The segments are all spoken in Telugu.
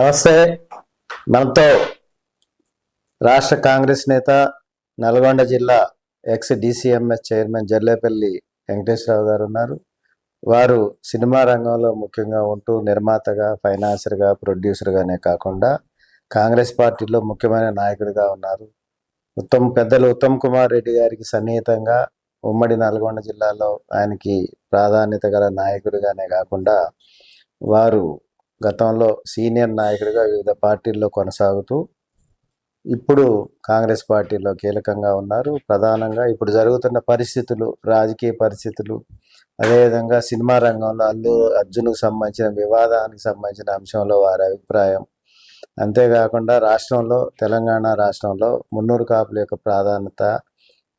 నమస్తే. మనతో రాష్ట్ర కాంగ్రెస్ నేత నల్గొండ జిల్లా ex DCMS chairman Jallepalli Venkateswararao గారు ఉన్నారు. వారు సినిమా రంగంలో ముఖ్యంగా ఉంటూ నిర్మాతగా ఫైనాన్సర్గా ప్రొడ్యూసర్గానే కాకుండా కాంగ్రెస్ పార్టీలో ముఖ్యమైన నాయకుడిగా ఉన్నారు. ఉత్తమ్ పెద్దలు ఉత్తమ్ కుమార్ రెడ్డి గారికి సన్నిహితంగా ఉమ్మడి నల్గొండ జిల్లాలో ఆయనకి ప్రాధాన్యత గల నాయకుడిగానే కాకుండా వారు గతంలో సీనియర్ నాయకుడిగా వివిధ పార్టీల్లో కొనసాగుతూ ఇప్పుడు కాంగ్రెస్ పార్టీలో కీలకంగా ఉన్నారు. ప్రధానంగా ఇప్పుడు జరుగుతున్న పరిస్థితులు రాజకీయ పరిస్థితులు అదేవిధంగా సినిమా రంగంలో అల్లు అర్జున్కు సంబంధించిన వివాదానికి సంబంధించిన అంశంలో వారి అభిప్రాయం. అంతేకాకుండా రాష్ట్రంలో తెలంగాణ రాష్ట్రంలో మున్నూరు కాపుల యొక్క ప్రాధాన్యత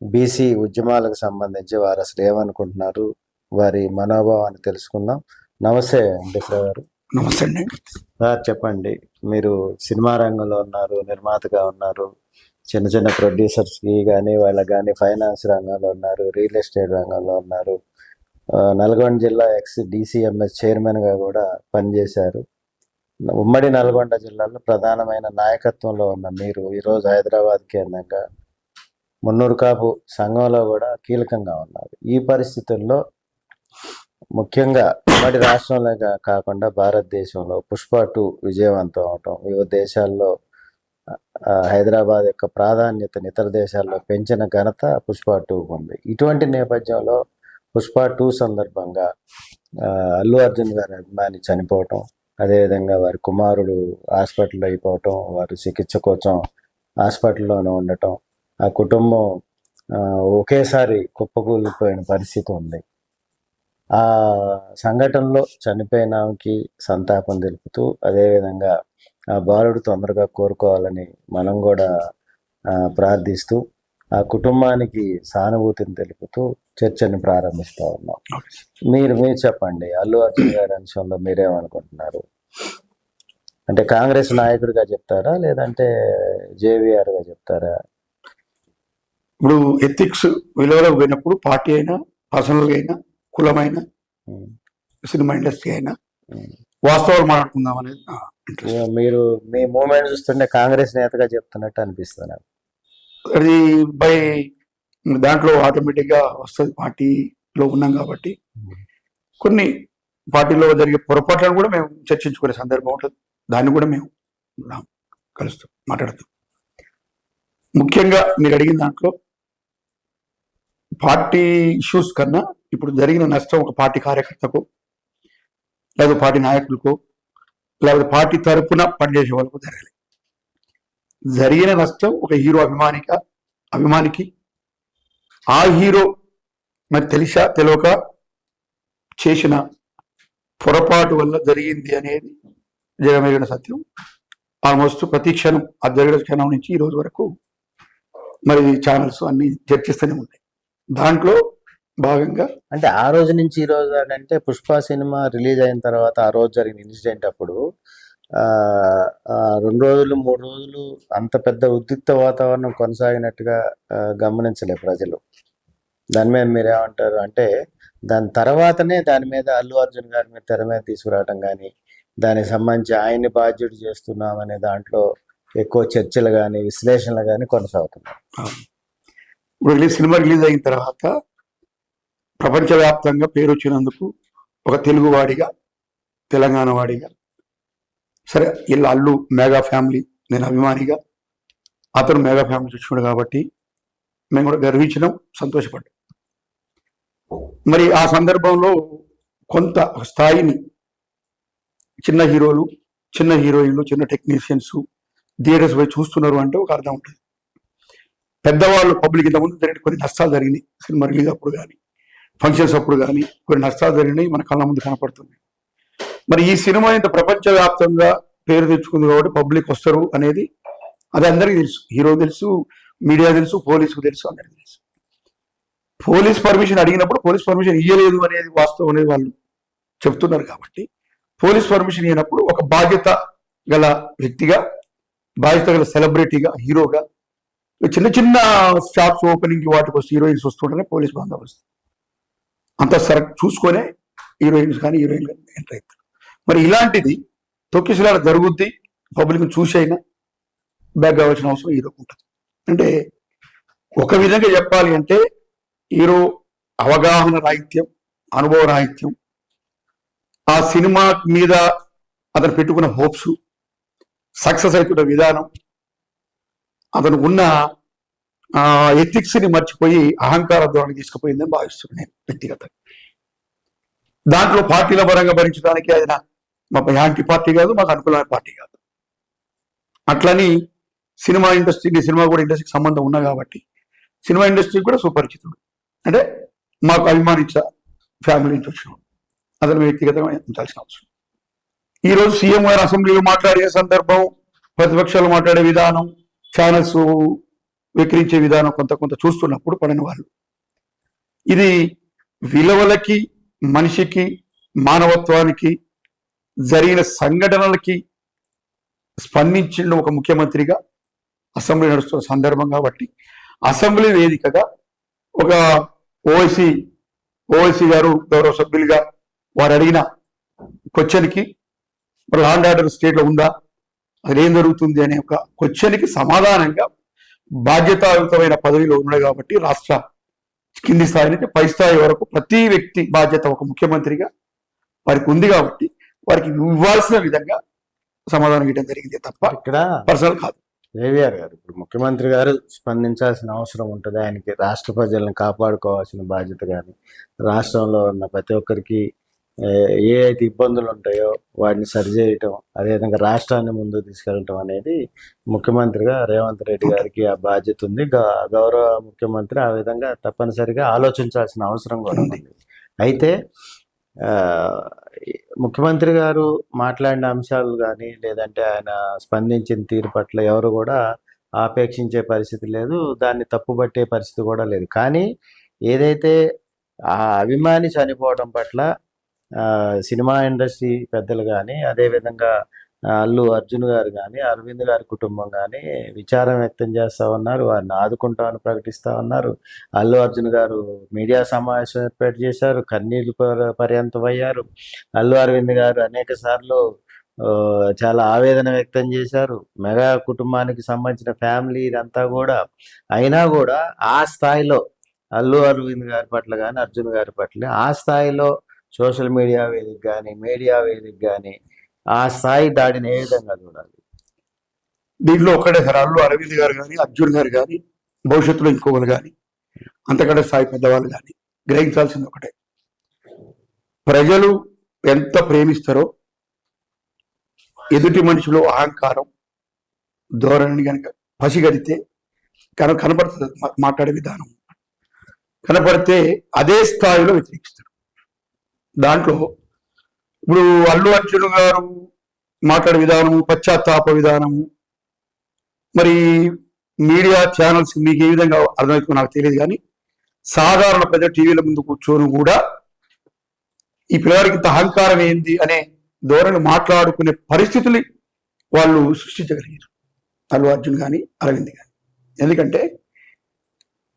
బీసీ ఉద్యమాలకు సంబంధించి వారు అసలు ఏమనుకుంటున్నారు? వారి మనోభావాన్ని తెలుసుకుందాం. నమస్తే వెంకటేశ్వర గారు. నమస్తే అండి. సార్ చెప్పండి. మీరు సినిమా రంగంలో ఉన్నారు నిర్మాతగా ఉన్నారు చిన్న చిన్న ప్రొడ్యూసర్స్కి కానీ వాళ్ళకి కానీ ఫైనాన్స్ రంగంలో ఉన్నారు రియల్ ఎస్టేట్ రంగంలో ఉన్నారు. నల్గొండ జిల్లా ఎక్స్ డిసిఎంఎస్ చైర్మన్గా కూడా పనిచేశారు. ఉమ్మడి నల్గొండ జిల్లాలో ప్రధానమైన నాయకత్వంలో ఉన్న మీరు ఈరోజు హైదరాబాద్ కేంద్రంగా మున్నూరు కాపు సంఘంలో కూడా కీలకంగా ఉన్నారు. ఈ పరిస్థితుల్లో ముఖ్యంగా ఉమ్మడి రాష్ట్రంలో కాకుండా భారతదేశంలో పుష్ప టూ విజయవంతం అవటం వివిధ దేశాల్లో హైదరాబాద్ యొక్క ప్రాధాన్యతను ఇతర దేశాల్లో పెంచిన ఘనత పుష్ప టూ ఉంది. ఇటువంటి నేపథ్యంలో పుష్ప టూ సందర్భంగా అల్లు అర్జున్ గారి అభిమాని చనిపోవటం అదేవిధంగా వారి కుమారుడు హాస్పిటల్ అయిపోవటం వారు చికిత్స కోసం హాస్పిటల్లోనే ఉండటం ఆ కుటుంబం ఒకేసారి కుప్పకూలిపోయిన పరిస్థితి ఉంది. ఆ సంఘటనలో చనిపోయిన ఆమెకి సంతాపం తెలుపుతూ అదేవిధంగా ఆ బాలుడు తొందరగా కోరుకోవాలని మనం కూడా ప్రార్థిస్తూ ఆ కుటుంబానికి సానుభూతిని తెలుపుతూ చర్చని ప్రారంభిస్తా ఉన్నాం. మీరు మీరు చెప్పండి అల్లు అర్జున్ గారి అంశంలో మీరేమనుకుంటున్నారు? అంటే కాంగ్రెస్ నాయకుడిగా చెప్తారా లేదంటే జేవిఆర్గా చెప్తారా? ఇప్పుడు ఎథిక్స్ విలువలకు పోయినప్పుడు పార్టీ అయినా పర్సనల్గా అయినా కులమైన సినిమా ఇండస్ట్రీ అయినా. వాస్తవాలు మాట్లాడుకుందాం అనేది మీరు మీ మూమెంట్ చూస్తుంటే కాంగ్రెస్ నేతగా చెప్తున్నట్టు అనిపిస్తున్నారు అది బై దాంట్లో ఆటోమేటిక్గా వస్తుంది పార్టీలో ఉన్నాం కాబట్టి. కొన్ని పార్టీలో జరిగే పొరపాట్లను కూడా మేము చర్చించుకునే సందర్భం ఉంటుంది. దాన్ని కూడా మేము కలుస్తాం మాట్లాడతాం. ముఖ్యంగా మీరు అడిగిన దాంట్లో పార్టీ ఇష్యూస్ కన్నా ఇప్పుడు జరిగిన నష్టం ఒక పార్టీ కార్యకర్తకు లేదా పార్టీ నాయకులకు లేకపోతే పార్టీ తరపున పనిచేసే వాళ్ళకు జరగాలి. జరిగిన నష్టం ఒక హీరో అభిమానిక అభిమానికి ఆ హీరో మరి తెలిసా తెలియక చేసిన పొరపాటు వల్ల జరిగింది అనేది జగమెరిగిన సత్యం. ఆల్మోస్ట్ ప్రతి క్షణం ఆ జరిగిన క్షణం నుంచి ఈ రోజు వరకు మరి ఛానల్స్ అన్ని చర్చిస్తూనే ఉన్నాయి. దాంట్లో భాగంగా? అంటే ఆ రోజు నుంచి ఈ రోజు అంటే పుష్ప సినిమా రిలీజ్ అయిన తర్వాత ఆ రోజు జరిగిన ఇన్సిడెంట్ అప్పుడు రెండు రోజులు మూడు రోజులు అంత పెద్ద ఉద్రిక్త వాతావరణం కొనసాగినట్టుగా గమనించలే ప్రజలు. దాని మీద మీరేమంటారు అంటే దాని తర్వాతనే దాని మీద అల్లు అర్జున్ గారి మీద తెర మీద తీసుకురావడం కానీ దానికి సంబంధించి ఆయన్ని బాధ్యుడు చేస్తున్నాం అనే దాంట్లో ఎక్కువ చర్చలు కానీ విశ్లేషణలు కానీ కొనసాగుతున్నాయి. ఇప్పుడు రిలీజ్ సినిమా రిలీజ్ అయిన తర్వాత ప్రపంచవ్యాప్తంగా పేరు వచ్చినందుకు ఒక తెలుగువాడిగా తెలంగాణ వాడిగా సరే వీళ్ళ అల్లు మెగా ఫ్యామిలీ నేను అభిమానిగా అతను మెగా ఫ్యామిలీ చూసుకున్నాడు కాబట్టి మేము కూడా గర్వించడం సంతోషపడ్డాం. మరి ఆ సందర్భంలో కొంత స్థాయిని చిన్న హీరోలు చిన్న హీరోయిన్లు చిన్న టెక్నీషియన్స్ థియేటర్స్ పోయి చూస్తున్నారు అంటే ఒక అర్థం ఉంటుంది. పెద్దవాళ్ళు పబ్లిక్ ఇంతకుముందు జరిగిన కొన్ని నష్టాలు జరిగినాయి సినిమా రిలీజ్ అప్పుడు కానీ. ఫంక్షన్స్ అప్పుడు కానీ కొన్ని నష్టాలు జరిగినాయి మన కళ్ళ ముందు కనపడుతుంది. మరి ఈ సినిమా ఇంత ప్రపంచవ్యాప్తంగా పేరు తెచ్చుకుంది కాబట్టి పబ్లిక్ వస్తారు అనేది అది అందరికీ తెలుసు. హీరో తెలుసు మీడియా తెలుసు పోలీసుకు తెలుసు అందరికీ తెలుసు. పోలీస్ పర్మిషన్ అడిగినప్పుడు పోలీస్ పర్మిషన్ ఇవ్వలేదు అనేది వాస్తవం అనేది వాళ్ళు చెప్తున్నారు కాబట్టి పోలీస్ పర్మిషన్ ఇవ్వనప్పుడు ఒక బాధ్యత గల వ్యక్తిగా బాధ్యత గల సెలబ్రిటీగా హీరోగా చిన్న చిన్న షాప్స్ ఓపెనింగ్ వాటికి వస్తే హీరోయిన్స్ వస్తుంటేనే పోలీస్ బందోబస్తు. అంత సర చూసుకొనే హీరోయిన్స్ కానీ హీరోయిన్ కానీ ఎంటర్ అవుతారు. మరి ఇలాంటిది తొక్కిసలాడ జరుగుద్ది పబ్లిక్ చూసైనా బ్యాక్ కావాల్సిన అవసరం హీరోకి ఉంటుంది. అంటే ఒక విధంగా చెప్పాలి అంటే హీరో అవగాహన రాహిత్యం అనుభవ రాహిత్యం ఆ సినిమా మీద అతను పెట్టుకున్న హోప్స్ సక్సెస్ అవుతున్న విధానం అతను ఉన్న ఎథిక్స్ని మర్చిపోయి అహంకార ధోరణి తీసుకుపోయిందని భావిస్తున్నాను నేను వ్యక్తిగతంగా. దాంట్లో పార్టీల పరంగా భరించడానికి ఆయన మాకు మా యాంటీ పార్టీ కాదు మాకు అనుకూలమైన పార్టీ కాదు. అట్లని సినిమా ఇండస్ట్రీకి సినిమా కూడా ఇండస్ట్రీకి సంబంధం ఉన్నా కాబట్టి సినిమా ఇండస్ట్రీకి కూడా సుపరిచితుడు. అంటే మాకు అభిమానించ ఫ్యామిలీ నుంచి వచ్చినాం అతను వ్యక్తిగతంగా ఉంచాల్సిన అవసరం. ఈ రోజు సీఎం గారు అసెంబ్లీలో మాట్లాడే సందర్భం ప్రతిపక్షాలు మాట్లాడే విధానం ఛానల్స్ విక్రించే విధానం కొంత కొంత చూస్తున్నప్పుడు పడిన వాళ్ళు. ఇది విలువలకి మనిషికి మానవత్వానికి జరిగిన సంఘటనలకి స్పందించిన ఒక ముఖ్యమంత్రిగా అసెంబ్లీ నడుస్తున్న సందర్భం కాబట్టి అసెంబ్లీ వేదికగా ఒక ఓవైసీ ఓవైసీ గారు గౌరవ సభ్యులుగా వారు అడిగిన క్వశ్చన్కి మరి లాండ్ ఆర్డర్ స్టేట్లో ఉందా? అది ఏం జరుగుతుంది అనే ఒక క్వశ్చన్కి సమాధానంగా బాధ్యతాయుతమైన పదవిలో ఉన్నాడు కాబట్టి రాష్ట్ర కింది స్థాయి నుంచి పై స్థాయి వరకు ప్రతి వ్యక్తి బాధ్యత ఒక ముఖ్యమంత్రిగా వారికి ఉంది కాబట్టి వారికి ఇవ్వాల్సిన విధంగా సమాధానం ఇవ్వడం జరిగింది తప్ప ఇక్కడ పర్సనల్ కాదు. కేవీఆర్ గారు ఇప్పుడు ముఖ్యమంత్రి గారు స్పందించాల్సిన అవసరం ఉంటుంది. ఆయనకి రాష్ట్ర ప్రజలను కాపాడుకోవాల్సిన బాధ్యత కానీ రాష్ట్రంలో ఉన్న ప్రతి ఒక్కరికి ఏ అయితే ఇబ్బందులు ఉంటాయో వాటిని సరిచేయటం అదేవిధంగా రాష్ట్రాన్ని ముందుకు తీసుకెళ్ళటం అనేది ముఖ్యమంత్రిగా రేవంత్ రెడ్డి గారికి ఆ బాధ్యత ఉంది. గౌరవ ముఖ్యమంత్రి ఆ విధంగా తప్పనిసరిగా ఆలోచించాల్సిన అవసరం కూడా ఉంది. అయితే ముఖ్యమంత్రి గారు మాట్లాడిన అంశాలు కానీ లేదంటే ఆయన స్పందించిన తీరు పట్ల ఎవరు కూడా ఆపేక్షించే పరిస్థితి లేదు. దాన్ని తప్పుపట్టే పరిస్థితి కూడా లేదు. కానీ ఏదైతే ఆ అభిమాని చనిపోవడం పట్ల సినిమా ఇండస్ట్రీ పెద్దలు కానీ అదేవిధంగా అల్లు అర్జున్ గారు కానీ అరవింద్ గారి కుటుంబం కానీ విచారం వ్యక్తం చేస్తా ఉన్నారు. వారిని ఆదుకుంటామని ప్రకటిస్తా ఉన్నారు. అల్లు అర్జున్ గారు మీడియా సమావేశం ఏర్పాటు చేశారు. కన్నీళ్ళు పర్- పర్యంతం అయ్యారు. అల్లు అరవింద్ గారు అనేక సార్లు చాలా ఆవేదన వ్యక్తం చేశారు. మెగా కుటుంబానికి సంబంధించిన ఫ్యామిలీ ఇదంతా కూడా. అయినా కూడా ఆ స్థాయిలో అల్లు అరవింద్ గారి పట్ల కానీ అర్జున్ గారి పట్ల ఆ స్థాయిలో సోషల్ మీడియా వేదిక కానీ మీడియా వేదిక కానీ ఆ స్థాయి దాడిని ఏ విధంగా చూడాలి? దీంట్లో ఒక్కడే సార్ అల్లు అరవింద్ గారు కానీ అర్జున్ గారు కానీ భవిష్యత్తులో ఇంకొకరు కానీ అంతకంటే స్థాయి పెద్దవాళ్ళు కానీ గ్రహించాల్సింది ఒకటే. ప్రజలు ఎంత ప్రేమిస్తారో ఎదుటి మనిషిలో అహంకారం ధోరణిని కనుక పసిగడితే కన కనపడుతుంది మాట్లాడే విధానం. కనపడితే అదే స్థాయిలో వ్యతిరేకిస్తారు. దాంట్లో ఇప్పుడు అల్లు అర్జున్ గారు మాట్లాడే విధానము పశ్చాత్తాప విధానము మరి మీడియా ఛానల్స్ మీకు ఏ విధంగా అర్థమవుతుందో నాకు తెలియదు కానీ సాధారణ ప్రజలు టీవీల ముందు కూర్చొని కూడా ఈ పిల్లవాడికి ఇంత అహంకారం ఏంది అనే ధోరణి మాట్లాడుకునే పరిస్థితులు వాళ్ళు సృష్టించగలిగారు. అల్లు అర్జున్ కానీ అరవింద్ కానీ ఎందుకంటే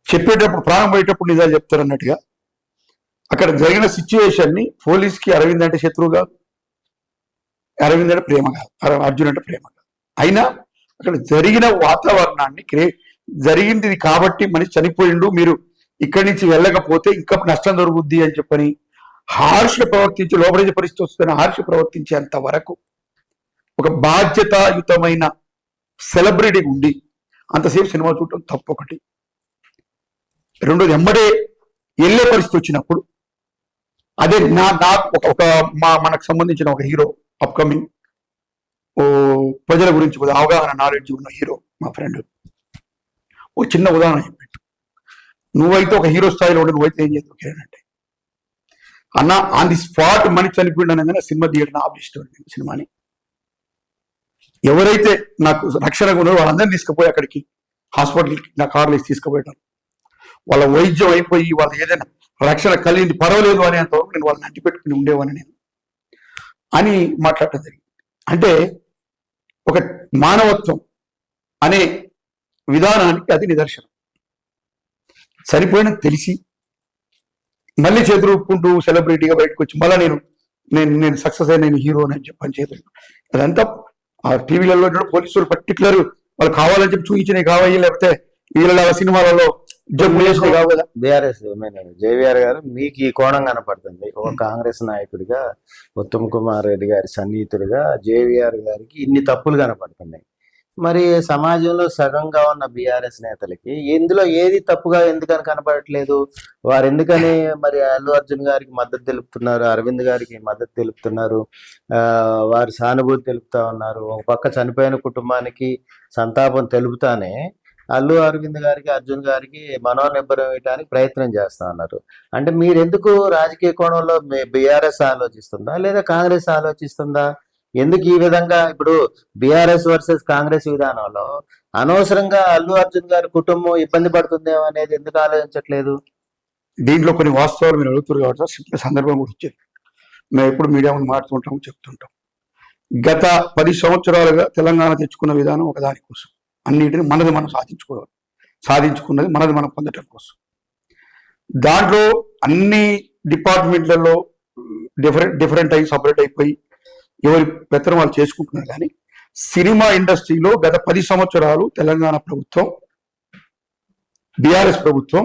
చెప్పేటప్పుడు ప్రాణం పోయేటప్పుడు నిజాలు చెప్తారు అన్నట్టుగా అక్కడ జరిగిన సిచ్యువేషన్ని పోలీస్కి అరవింద్ అంటే శత్రువు కాదు అరవింద్ అంటే ప్రేమ కాదు అర్జున్ అంటే ప్రేమ కాదు అయినా అక్కడ జరిగిన వాతావరణాన్ని క్రియ జరిగింది కాబట్టి మనిషి చనిపోయిండు మీరు ఇక్కడి నుంచి వెళ్ళకపోతే ఇంకా నష్టం జరుగుద్ది అని చెప్పని హార్ష ప్రవర్తించి లోపడించే పరిస్థితి వస్తుందని హార్ష ప్రవర్తించేంత వరకు ఒక బాధ్యతాయుతమైన సెలబ్రిటీ ఉండి అంతసేపు సినిమా చూడటం తప్పు ఒకటి రెండోది ఎమ్మడే వెళ్ళే పరిస్థితి వచ్చినప్పుడు అదే నా నా ఒక ఒక మా మనకు సంబంధించిన ఒక హీరో అప్కమింగ్ ఓ ప్రజల గురించి కొద్దిగా అవగాహన నాలెడ్జ్ ఉన్న హీరో మా ఫ్రెండ్ ఓ చిన్న ఉదాహరణ చెప్పాడు. నువ్వైతే ఒక హీరో స్థాయిలో ఉండి నువ్వైతే ఏం చేస్తావు? కిరణ్ అంటే. అన్న ఆన్ ది స్పాట్ మనిషి చనిపోయిండు అనగానే సినిమా థియేటర్ ఆపిస్తాడు సినిమాని. ఎవరైతే నాకు రక్షణగా ఉన్నారో వాళ్ళందరినీ తీసుకుపోయి అక్కడికి హాస్పిటల్కి నా కార్లో వేసి తీసుకుపోయాను వాళ్ళ వైద్యం అయిపోయి వాళ్ళ ఏదైనా రక్షణ కలిగింది. పర్వాలేదు అని అంతవరకు నేను వాళ్ళని అంటిపెట్టుకుని ఉండేవాడిని నేను. అని మాట్లాడటం జరిగింది. అంటే ఒక మానవత్వం అనే విధానానికి అది నిదర్శనం. సరిపోయిన తెలిసి మళ్ళీ చేతులు సెలబ్రిటీగా బయటకు వచ్చి మళ్ళీ నేను నేను నేను సక్సెస్ అయిన నేను హీరో అని చెప్పని చేతులు అదంతా ఆ టీవీలలో పోలీసులు పర్టికులర్ వాళ్ళు కావాలని చెప్పి చూపించినవి కావాలి లేకపోతే వీళ్ళ సినిమాలలో బీఆర్ఎస్ జేవిఆర్ గారు మీకు ఈ కోణం కనపడుతుంది. ఒక కాంగ్రెస్ నాయకుడిగా ఉత్తమ్ కుమార్ రెడ్డి గారి సన్నిహితుడిగా జేవిఆర్ గారికి ఇన్ని తప్పులు కనపడుతున్నాయి. మరి సమాజంలో సగంగా ఉన్న బీఆర్ఎస్ నేతలకి ఇందులో ఏది తప్పుగా ఎందుకని కనపడట్లేదు? వారు ఎందుకని మరి అల్లు అర్జున్ గారికి మద్దతు తెలుపుతున్నారు? అరవింద్ గారికి మద్దతు తెలుపుతున్నారు? ఆ వారి సానుభూతి తెలుపుతా ఉన్నారు. ఒక పక్క చనిపోయిన కుటుంబానికి సంతాపం తెలుపుతానే అల్లు అరవింద్ గారికి అర్జున్ గారికి మనోనిబ్బరం ఇవ్వడానికి ప్రయత్నం చేస్తా ఉన్నారు అంటే మీరు ఎందుకు రాజకీయ కోణంలో బీఆర్ఎస్ ఆలోచిస్తుందా? లేదా కాంగ్రెస్ ఆలోచిస్తుందా? ఎందుకు ఈ విధంగా ఇప్పుడు బీఆర్ఎస్ వర్సెస్ కాంగ్రెస్ విధానంలో అనవసరంగా అల్లు అర్జున్ గారి కుటుంబం ఇబ్బంది పడుతుందేమో అనేది ఎందుకు ఆలోచించట్లేదు? దీంట్లో కొన్ని వాస్తవాలు మీరు అడుగుతారు కాబట్టి సందర్భం కూడా వచ్చింది. మేము ఎప్పుడు మీడియా ముందు చెప్తుంటాం. గత పది సంవత్సరాలుగా తెలంగాణ తెచ్చుకున్న విధానం ఒక దానికోసం అన్నిటిని మనది మనం సాధించుకోవాలి. సాధించుకున్నది మనది మనం పొందటం కోసం దాంట్లో అన్ని డిపార్ట్మెంట్లలో డిఫరెంట్ డిఫరెంట్ అయ్యి సపరేట్ అయిపోయి ఎవరి పెత్తనం వాళ్ళు చేసుకుంటున్నారు కానీ సినిమా ఇండస్ట్రీలో గత పది సంవత్సరాలు తెలంగాణ ప్రభుత్వం బీఆర్ఎస్ ప్రభుత్వం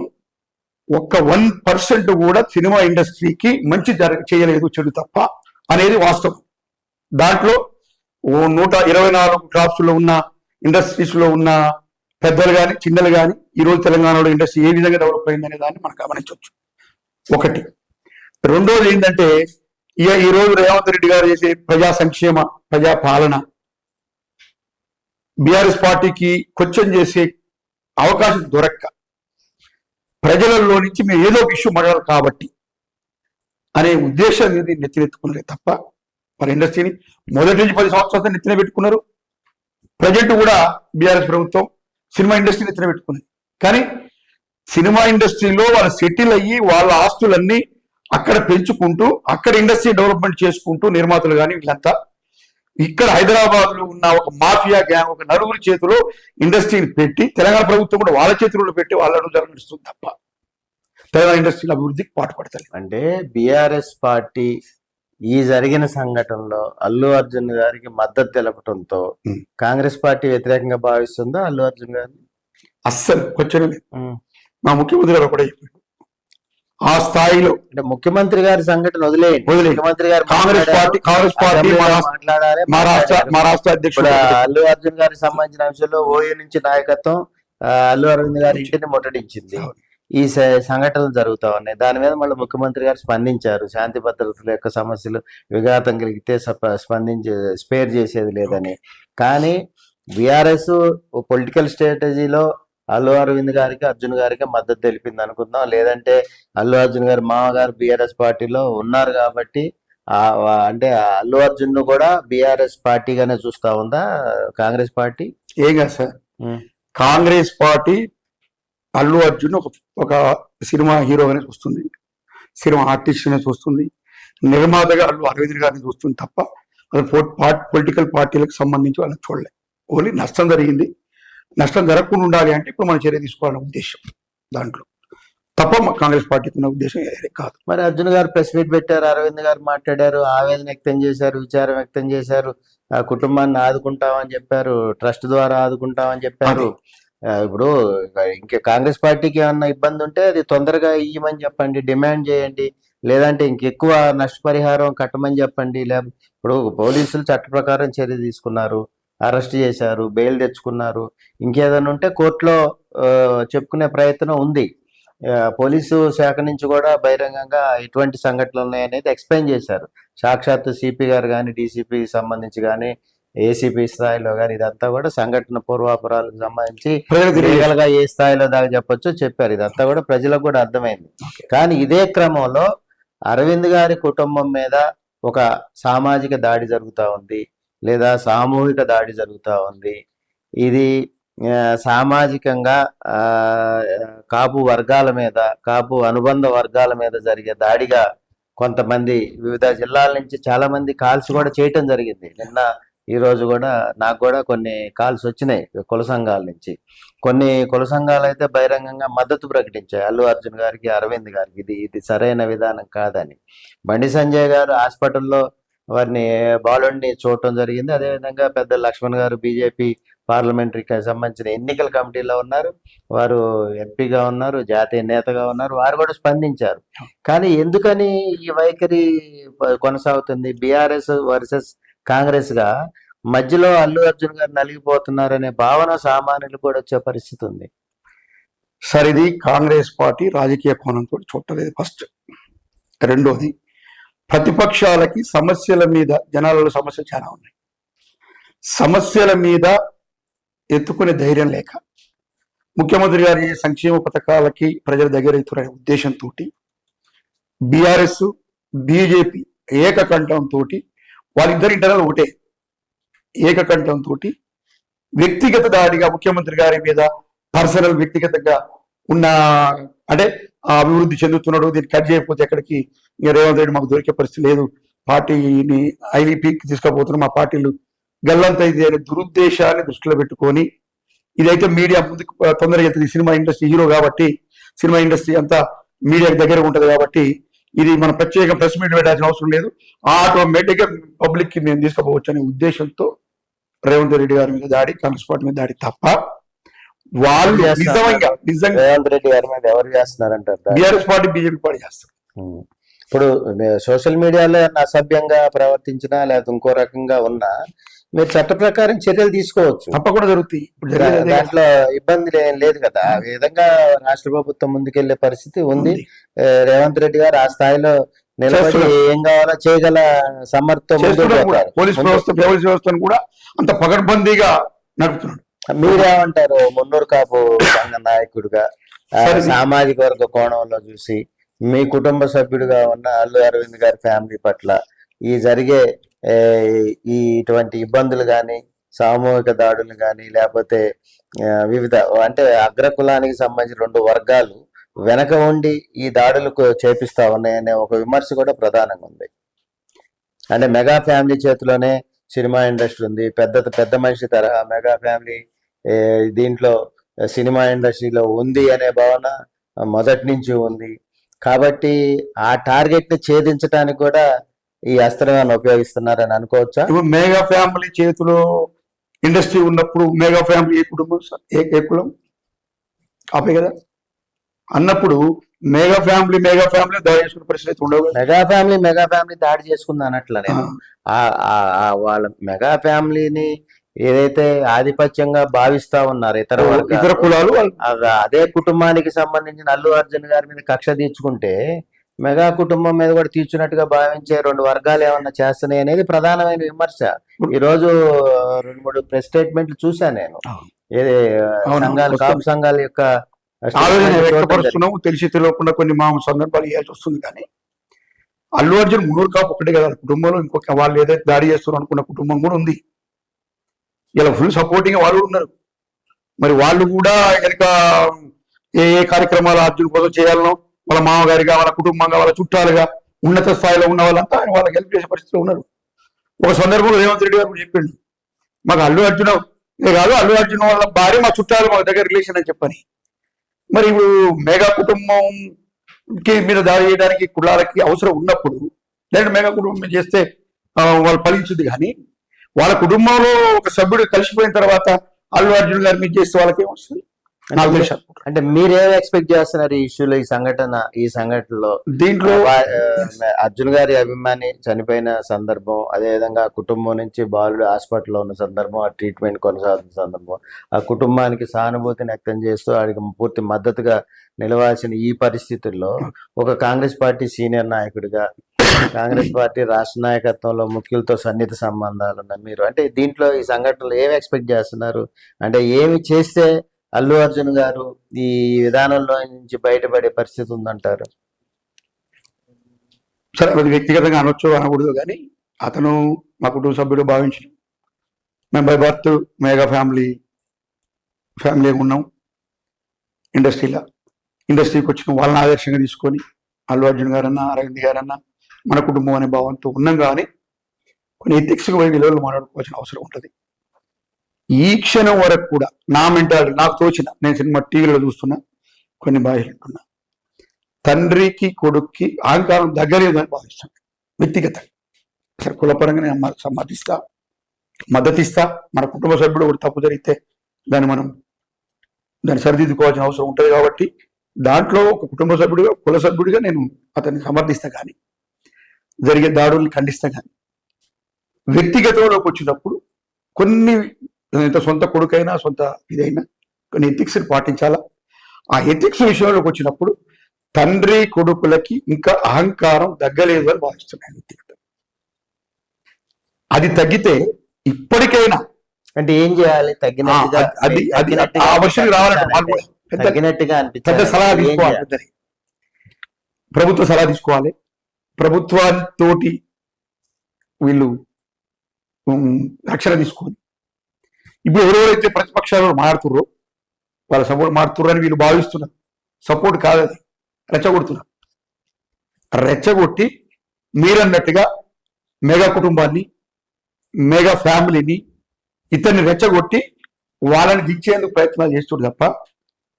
ఒక్క వన్ పర్సెంట్ కూడా సినిమా ఇండస్ట్రీకి మంచి జర చేయలేదు చెడు తప్ప అనేది వాస్తవం. దాంట్లో ఓ నూట ఇరవై నాలుగు డ్రాప్స్లో ఉన్న ఇండస్ట్రీస్లో ఉన్న పెద్దలు కానీ చిన్నలు కానీ ఈ రోజు తెలంగాణలో ఇండస్ట్రీ ఏ విధంగా డెవలప్ అయిందనే దాన్ని మనం గమనించవచ్చు. ఒకటి. రెండోది ఏంటంటే ఇక ఈ రోజు రేవంత్ రెడ్డి గారు చేసే ప్రజా సంక్షేమ ప్రజా పాలన బీఆర్ఎస్ పార్టీకి క్వశ్చన్ చేసే అవకాశం దొరక్క. ప్రజలలో నుంచి మేము ఏదో ఒక ఇష్యూ మడగాలి కాబట్టి అనే ఉద్దేశం అనేది నెత్తినెత్తుకున్నారే తప్ప మరి ఇండస్ట్రీని మొదటి నుంచి పది సంవత్సరాలు నెత్తిన పెట్టుకున్నారు. ప్రజెంట్ కూడా బీఆర్ఎస్ ప్రభుత్వం సినిమా ఇండస్ట్రీ తినబెట్టుకుంది. కానీ సినిమా ఇండస్ట్రీలో వాళ్ళు సెటిల్ అయ్యి వాళ్ళ ఆస్తులన్నీ అక్కడ పెంచుకుంటూ అక్కడ ఇండస్ట్రీ డెవలప్మెంట్ చేసుకుంటూ నిర్మాతలు కానీ వీళ్ళంతా ఇక్కడ హైదరాబాద్లో ఉన్న ఒక మాఫియా గ్యాంగ్ ఒక నలుగురి చేతిలో ఇండస్ట్రీని పెట్టి తెలంగాణ ప్రభుత్వం కూడా వాళ్ళ చేతిలో పెట్టి వాళ్ళను జరగనిస్తుంది తప్ప. తెలంగాణ ఇండస్ట్రీల అభివృద్ధికి పాటుపడతారు అంటే బిఆర్ఎస్ పార్టీ ఈ జరిగిన సంఘటనలో అల్లు అర్జున్ గారికి మద్దతు తెలపడంతో. కాంగ్రెస్ పార్టీ వ్యతిరేకంగా భావిస్తుందా అల్లు అర్జున్ గారిని అస్సలు ఉమ్. మా ముఖ్యమంత్రి గారు చెప్పాడు ఆ స్థాయిలో అంటే ముఖ్యమంత్రి గారి సంఘటన వదిలేయండి. ముఖ్యమంత్రి గారు కాంగ్రెస్ పార్టీ కాంగ్రెస్ పార్టీ మాట్లాడాలి మా రాష్ట్ర. మా రాష్ట్ర అధ్యక్షుడు అల్లు అర్జున్ గారికి సంబంధించిన అంశంలో ఓయూ నుంచి నాయకత్వం అల్లు అరవింద్ గారి ఇంటిని ముట్టడించింది. ఈ స- సంఘటనలు జరుగుతా ఉన్నాయి. దాని మీద మళ్ళీ ముఖ్యమంత్రి గారు స్పందించారు. శాంతి భద్రతల యొక్క సమస్యలు విఘాతం కలిగితే సప- స్పందించే స్పేర్ చేసేది లేదని. కానీ బీఆర్ఎస్ పొలిటికల్ స్ట్రాటజీలో అల్లు అరవింద్ గారికి అర్జున్ గారికి మద్దతు తెలిపింది అనుకుందాం. లేదంటే అల్లు అర్జున్ గారి మామగారు బీఆర్ఎస్ పార్టీలో ఉన్నారు కాబట్టి అంటే అల్లు అర్జున్ను కూడా బీఆర్ఎస్ పార్టీగానే చూస్తా ఉందా కాంగ్రెస్ పార్టీ? ఏం కాదు సార్ కాంగ్రెస్ పార్టీ అల్లు అర్జున్ ఒక ఒక సినిమా హీరోగానే చూస్తుంది. సినిమా ఆర్టిస్ట్ గానే చూస్తుంది. నిర్మాతగా అల్లు అరవింద్ గారిని చూస్తుంది తప్ప అది పొలిటికల్ పార్టీలకు సంబంధించి వాళ్ళని చూడలే. ఓన్లీ నష్టం జరిగింది. నష్టం జరగకుండా ఉండాలి అంటే ఇప్పుడు మన చర్య తీసుకోవాలనే ఉద్దేశం దాంట్లో. తప్ప కాంగ్రెస్ పార్టీకి ఉన్న ఉద్దేశం కాదు. మరి అర్జున్ గారు ప్రెస్ మీట్ పెట్టారు అరవింద్ గారు మాట్లాడారు ఆవేదన వ్యక్తం చేశారు విచారం వ్యక్తం చేశారు ఆ కుటుంబాన్ని ఆదుకుంటామని చెప్పారు ట్రస్ట్ ద్వారా ఆదుకుంటామని చెప్పారు. ఇప్పుడు ఇంకా కాంగ్రెస్ పార్టీకి ఏమన్నా ఇబ్బంది ఉంటే అది తొందరగా ఇయ్యమని చెప్పండి డిమాండ్ చేయండి. లేదంటే ఇంకెక్కువ నష్టపరిహారం కట్టమని చెప్పండి. లే ఇప్పుడు పోలీసులు చట్ట ప్రకారం చర్య తీసుకున్నారు అరెస్ట్ చేశారు బెయిల్ తెచ్చుకున్నారు. ఇంకేదైనా ఉంటే కోర్టులో చెప్పుకునే ప్రయత్నం ఉంది. పోలీసు శాఖ నుంచి కూడా బహిరంగంగా ఎటువంటి సంఘటనలు ఉన్నాయనేది ఎక్స్ప్లెయిన్ చేశారు. సాక్షాత్తు సిపి గారు కానీ డీసీపీ సంబంధించి కానీ ఏసీపీ స్థాయిలో కానీ ఇదంతా కూడా సంఘటన పూర్వాపరాలకు సంబంధించి ప్రజలకు తెలియదు లీగల్గా ఏ స్థాయిలో దాకా చెప్పొచ్చో చెప్పారు. ఇదంతా కూడా ప్రజలకు కూడా అర్థమైంది. కానీ ఇదే క్రమంలో అరవింద్ గారి కుటుంబం మీద ఒక సామాజిక దాడి జరుగుతా ఉంది లేదా సామూహిక దాడి జరుగుతా ఉంది. ఇది సామాజికంగా కాపు వర్గాల మీద కాపు అనుబంధ వర్గాల మీద జరిగే దాడిగా కొంతమంది వివిధ జిల్లాల నుంచి చాలా మంది కాల్స్ కూడా చేయటం జరిగింది. నిన్న ఈ రోజు కూడా నాకు కూడా కొన్ని కాల్స్ వచ్చినాయి కుల సంఘాల నుంచి. కొన్ని కుల సంఘాలు అయితే బహిరంగంగా మద్దతు ప్రకటించాయి. అల్లు అర్జున్ గారికి అరవింద్ గారికి ఇది ఇది సరైన విధానం కాదని. బండి సంజయ్ గారు హాస్పిటల్లో వారిని బాలుడిని చూడటం జరిగింది. అదేవిధంగా పెద్ద లక్ష్మణ్ గారు బీజేపీ పార్లమెంటరీకి సంబంధించిన ఎన్నికల కమిటీలో ఉన్నారు. వారు ఎంపీగా ఉన్నారు జాతీయ నేతగా ఉన్నారు. వారు కూడా స్పందించారు. కానీ ఎందుకని ఈ వైఖరి కొనసాగుతుంది? బీఆర్ఎస్ వర్సెస్ కాంగ్రెస్గా మధ్యలో అల్లు అర్జున్ గారు నలిగిపోతున్నారనే భావన సామాన్యులు కూడా వచ్చే పరిస్థితి ఉంది. సార్ ఇది కాంగ్రెస్ పార్టీ రాజకీయ కోణంతో చూడలేదు ఫస్ట్. రెండోది ప్రతిపక్షాలకి సమస్యల మీద జనాలలో సమస్యలు చాలా ఉన్నాయి. సమస్యల మీద ఎత్తుకునే ధైర్యం లేక ముఖ్యమంత్రి గారి సంక్షేమ పథకాలకి ప్రజల దగ్గర ఎత్తుకునే ఉద్దేశంతో బీఆర్ఎస్ బీజేపీ ఏకకంఠంతో వాళ్ళిద్దరి ఇంటర్నల్ ఒకటే. ఏకకంఠంతో వ్యక్తిగత దాడిగా ముఖ్యమంత్రి గారి మీద పర్సనల్ వ్యక్తిగతంగా ఉన్న అంటే ఆ అభివృద్ధి చెందుతున్నాడు దీన్ని కట్ చేయకపోతే ఎక్కడికి? రేవంత్ రెడ్డి మాకు దొరికే పరిస్థితి లేదు. పార్టీని ఐవీపీకి తీసుకుపోతున్నాం మా పార్టీలు. గల్లంత ఇది అనే దురుద్దేశాన్ని దృష్టిలో పెట్టుకొని ఇదైతే మీడియా ముందుకు తొందరగా వెళ్తుంది. సినిమా ఇండస్ట్రీ హీరో కాబట్టి సినిమా ఇండస్ట్రీ అంతా మీడియాకి దగ్గర ఉంటుంది కాబట్టి ఇది మన ప్రత్యేక ప్రెస్ మీట్ పెట్టాల్సిన అవసరం లేదు ఆటోమేటిక్గా పబ్లిక్కి మేము తీసుకుపోవచ్చు అనే ఉద్దేశంతో రేవంత్ రెడ్డి గారి మీద దాడి కాంగ్రెస్ పార్టీ మీద దాడి తప్ప వాళ్ళు. నిజంగా నిజంగా రేవంత్ రెడ్డి గారి మీద ఎవరు చేస్తున్నారంటారు? బీఆర్ఎస్ పార్టీ బీజేపీ పార్టీ చేస్తారు. ఇప్పుడు సోషల్ మీడియాలో అసభ్యంగా ప్రవర్తించినా లేదా ఇంకో రకంగా ఉన్నా మీరు చట్ట ప్రకారం చర్యలు తీసుకోవచ్చు. తప్పకుండా జరుగుతాయి. దాంట్లో ఇబ్బంది లేదు కదా. ఆ విధంగా రాష్ట్ర ప్రభుత్వం ముందుకెళ్ళే పరిస్థితి ఉంది. రేవంత్ రెడ్డి గారు ఆ స్థాయిలో నిలబడి. ఏం కావాలో చేయగల సమర్థ పోలీస్ వ్యవస్థ పోలీస్ వ్యవస్థను కూడా అంత పకడ్బందీగా నడుపుతున్నాడు. మీరేమంటారు? మున్నూరు కాపు సంఘ నాయకుడిగా. సామాజిక వర్గ కోణంలో చూసి మీ కుటుంబ సభ్యుడిగా ఉన్న అల్లు అరవింద్ గారి ఫ్యామిలీ పట్ల ఈ జరిగే ఈ ఇటువంటి ఇబ్బందులు కానీ సామూహిక దాడులు కానీ లేకపోతే వివిధ అంటే అగ్రకులానికి సంబంధించిన రెండు వర్గాలు వెనక ఉండి ఈ దాడులకు చేపిస్తా ఉన్నాయనే ఒక విమర్శ కూడా ప్రధానంగా ఉంది. అంటే మెగా ఫ్యామిలీ చేతిలోనే సినిమా ఇండస్ట్రీ ఉంది. పెద్ద పెద్ద మనిషి తరహా మెగా ఫ్యామిలీ దీంట్లో సినిమా ఇండస్ట్రీలో ఉంది అనే భావన మొదటి నుంచి ఉంది. కాబట్టి ఆ టార్గెట్ని ఛేదించడానికి కూడా ఈ అస్త్రాన్ని ఉపయోగిస్తున్నారని అనుకోవచ్చా? ఇప్పుడు మేఘా ఫ్యామిలీ చేతిలో ఇండస్ట్రీ ఉన్నప్పుడు మేఘా ఫ్యామిలీ ఏ కుటుంబం ఏ ఏ కులం? కాపే కదా. అన్నప్పుడు మేఘా ఫ్యామిలీ మేఘా ఫ్యామిలీ దాడి చేసుకునే పరిస్థితి అయితే ఉండవు మెగా ఫ్యామిలీ మెగా ఫ్యామిలీ దాడి చేసుకుంది అనట్ల నేను ఆ ఆ- ఆ వాళ్ళ మెగా ఫ్యామిలీని ఏదైతే ఆధిపత్యంగా భావిస్తా ఉన్నారు ఇతర ఇతర కులాలు అదే కుటుంబానికి సంబంధించిన అల్లు అర్జున్ గారి మీద కక్ష తీర్చుకుంటే మెగా కుటుంబం మీద కూడా తీర్చున్నట్టుగా భావించే రెండు వర్గాలు ఏమన్నా చేస్తున్నాయి అనేది ప్రధానమైన విమర్శ ఈ రోజు రెండు మూడు ప్రెస్ స్టేట్మెంట్లు చూశాను నేను. ఏది సంఘాలు. కాపు సంఘాల యొక్క తెలిసి తెలియకుండా కొన్ని మా సందర్భాలు ఇవ్వాల్సి వస్తుంది కానీ అల్లు అర్జున్ మున్నూరు కాపు ఒకటే కదా కుటుంబంలో ఇంకొక వాళ్ళు ఏదైతే దాడి చేస్తున్నారు అనుకున్న కుటుంబం కూడా ఉంది ఇలా ఫుల్ సపోర్టింగ్ వాళ్ళు ఉన్నారు మరి వాళ్ళు కూడా కనుక ఏ ఏ కార్యక్రమాలు అర్జున్ కోసం చేయాలనో వాళ్ళ మామగారిగా వాళ్ళ కుటుంబంగా వాళ్ళ చుట్టాలుగా ఉన్నత స్థాయిలో ఉన్న వాళ్ళంతా ఆయన వాళ్ళకి హెల్ప్ చేసే పరిస్థితిలో ఉన్నారు. ఒక సందర్భంలో రేవంత్ రెడ్డి గారు చెప్పిండు మాకు అల్లు అర్జున్ ఇదే కాదు అల్లు అర్జున్ వాళ్ళ భార్య మా చుట్టాలు మా దగ్గర రిలేషన్ అని చెప్పని. మరి ఇప్పుడు మెగా కుటుంబంకి మీద దాడి చేయడానికి కులాలకి అవసరం ఉన్నప్పుడు లేదంటే మెగా కుటుంబం చేస్తే వాళ్ళు ఫలించింది కానీ వాళ్ళ కుటుంబంలో ఒక సభ్యుడు కలిసిపోయిన తర్వాత అల్లు అర్జున్ గారి మీద చేస్తే వాళ్ళకి అంటే మీరేం ఎక్స్పెక్ట్ చేస్తున్నారు ఈ ఇష్యూలో ఈ సంఘటన ఈ సంఘటనలో? దీంట్లో అర్జున్ గారి అభిమాని చనిపోయిన సందర్భం అదేవిధంగా ఆ కుటుంబం నుంచి బాలుడు హాస్పిటల్లో ఉన్న సందర్భం ఆ ట్రీట్మెంట్ కొనసాగుతున్న సందర్భం ఆ కుటుంబానికి సానుభూతిని వ్యక్తం చేస్తూ వాడికి పూర్తి మద్దతుగా నిలవాల్సిన ఈ పరిస్థితుల్లో ఒక కాంగ్రెస్ పార్టీ సీనియర్ నాయకుడిగా కాంగ్రెస్ పార్టీ రాష్ట్ర నాయకత్వంలో ముఖ్యులతో సన్నిహిత సంబంధాలు ఉన్న మీరు అంటే దీంట్లో ఈ సంఘటనలు ఏమి ఎక్స్పెక్ట్ చేస్తున్నారు? అంటే ఏమి చేస్తే అల్లు అర్జున్ గారు ఈ విధానంలో నుంచి బయటపడే పరిస్థితి ఉందంటారు? సరే అది వ్యక్తిగతంగా అనొచ్చు అనకూడదు కానీ అతను మా కుటుంబ సభ్యుడు భావించిన మేము by birth mega family family ఉన్నాం. ఇండస్ట్రీలో ఇండస్ట్రీకి వచ్చిన వాళ్ళని ఆదర్శంగా తీసుకొని అల్లు అర్జున్ గారన్నా అరవింద్ గారన్నా మన కుటుంబం అనే భావంతో ఉన్నాం కానీ కొన్ని ఎథిక్స్గా పోయి విలువలు మాట్లాడుకోవాల్సిన అవసరం ఉంటుంది. ఈ క్షణం వరకు కూడా నా మెంటాలిటీ నాకు తోచిన నేను సినిమా టీవీలో చూస్తున్నా కొన్ని బాగా వింటున్నా తండ్రికి కొడుక్కి అహంకారం దగ్గరేదని భావిస్తాను వ్యక్తిగతంగా. అసలు కులపరంగా నేను సమ్మతిస్తా మద్దతిస్తా మన కుటుంబ సభ్యుడు ఒకటి తప్పు జరిగితే దాన్ని మనం దాన్ని సరిదిద్దుకోవాల్సిన అవసరం ఉంటుంది కాబట్టి దాంట్లో ఒక కుటుంబ సభ్యుడిగా కుల సభ్యుడిగా నేను అతన్ని సమర్థిస్తా కానీ జరిగే దాడుల్ని ఖండిస్తా కానీ వ్యక్తిగతంలోకి వచ్చినప్పుడు కొన్ని ఎంత సొంత కొడుకైనా సొంత ఇదైనా కొన్ని ఎథిక్స్ పాటించాలా? ఆ ఎథిక్స్ విషయంలోకి వచ్చినప్పుడు తండ్రి కొడుకులకి ఇంకా అహంకారం తగ్గలేదు అని భావిస్తున్నాను వ్యక్తిగతం అది తగ్గితే ఇప్పటికైనా అంటే ఏం చేయాలి? ఆ, తగ్గినట్టుగా అది అది ఆ వర్షం రావాలంటే వాళ్ళు పెద్ద తగ్గినట్టుగా పెద్ద అనిపించాలి సలహా తీసుకోవాలి ప్రభుత్వ సలహా తీసుకోవాలి. ప్రభుత్వాలతోటి వీళ్ళు ఉమ్, రక్షణ తీసుకోవాలి. ఇప్పుడు ఎవరెవరైతే ప్రతిపక్షాలు మారుతుర్రో వాళ్ళ సపోర్ట్ మారుతుర్రని అని వీళ్ళు భావిస్తున్నారు. సపోర్ట్ కాదు రెచ్చగొడుతున్నారు. రెచ్చగొట్టి మీరన్నట్టుగా మెగా కుటుంబాన్ని మెగా ఫ్యామిలీని ఇతన్ని రెచ్చగొట్టి వాళ్ళని దించేందుకు ప్రయత్నాలు చేస్తుడు తప్ప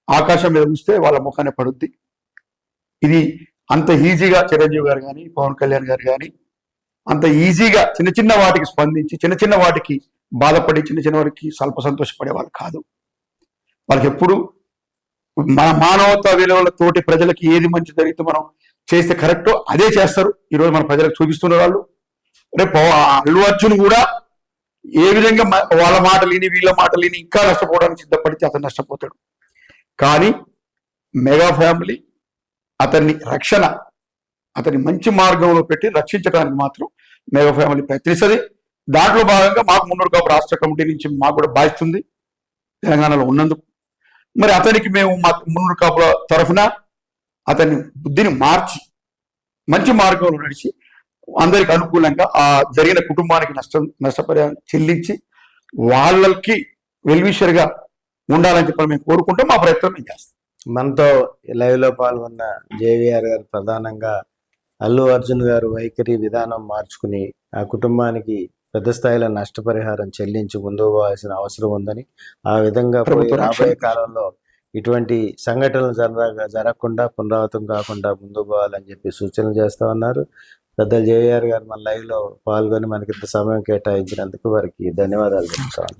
ఆకాశం మీద చూస్తే వాళ్ళ ముఖాన్ని పడుద్ది. ఇది అంత ఈజీగా చిరంజీవి గారు కానీ పవన్ కళ్యాణ్ గారు కానీ అంత ఈజీగా చిన్న చిన్న వాటికి స్పందించి చిన్న చిన్న వాటికి బాధపడి చిన్న చిన్న వారికి స్వల్ప సంతోషపడే వాళ్ళు కాదు. వాళ్ళకి ఎప్పుడు మన మానవత విలువల తోటి ప్రజలకి ఏది మంచి జరిగితే మనం చేస్తే కరెక్టో అదే చేస్తారు. ఈరోజు మన ప్రజలకు చూపిస్తున్న వాళ్ళు. రేపు అల్లు అర్జున్ కూడా ఏ విధంగా వాళ్ళ మాట లేని వీళ్ళ మాట లేని ఇంకా నష్టపోవడానికి సిద్ధపడితే అతను నష్టపోతాడు. కానీ మెగా ఫ్యామిలీ అతన్ని రక్షణ అతని మంచి మార్గంలో పెట్టి రక్షించడానికి మాత్రం మెగా ఫ్యామిలీ ప్రయత్నిస్తుంది. దాంట్లో భాగంగా మాకు మున్నూరు కాపు రాష్ట్ర కమిటీ నుంచి మాకు కూడా బాధిస్తుంది తెలంగాణలో ఉన్నందుకు. మరి అతనికి మేము మా మున్నూరు కాపుల తరఫున అతని బుద్ధిని మార్చి మంచి మార్గంలో నడిచి అందరికి అనుకూలంగా ఆ జరిగిన కుటుంబానికి నష్టం నష్టపరిహారం చెల్లించి వాళ్ళకి వెల్విషర్గా ఉండాలని చెప్పి మేము కోరుకుంటాం మా ప్రయత్నం మేము చేస్తాం. మనతో లైవ్లో పాల్గొన్న జేవిఆర్ గారు ప్రధానంగా అల్లు అర్జున్ గారు వైఖరి విధానం మార్చుకుని ఆ కుటుంబానికి పెద్ద స్థాయిలో నష్టపరిహారం చెల్లించి ముందుకు పోవాల్సిన అవసరం ఉందని ఆ విధంగా రాబోయే కాలంలో ఇటువంటి సంఘటనలు జరగ జరగకుండా పునరావృతం కాకుండా ముందుకు పోవాలని చెప్పి సూచనలు చేస్తా ఉన్నారు. పెద్దలు జేవిఆర్ గారు మన లైవ్లో పాల్గొని మనకి ఇంత సమయం కేటాయించినందుకు వారికి ధన్యవాదాలు ఉన్నాను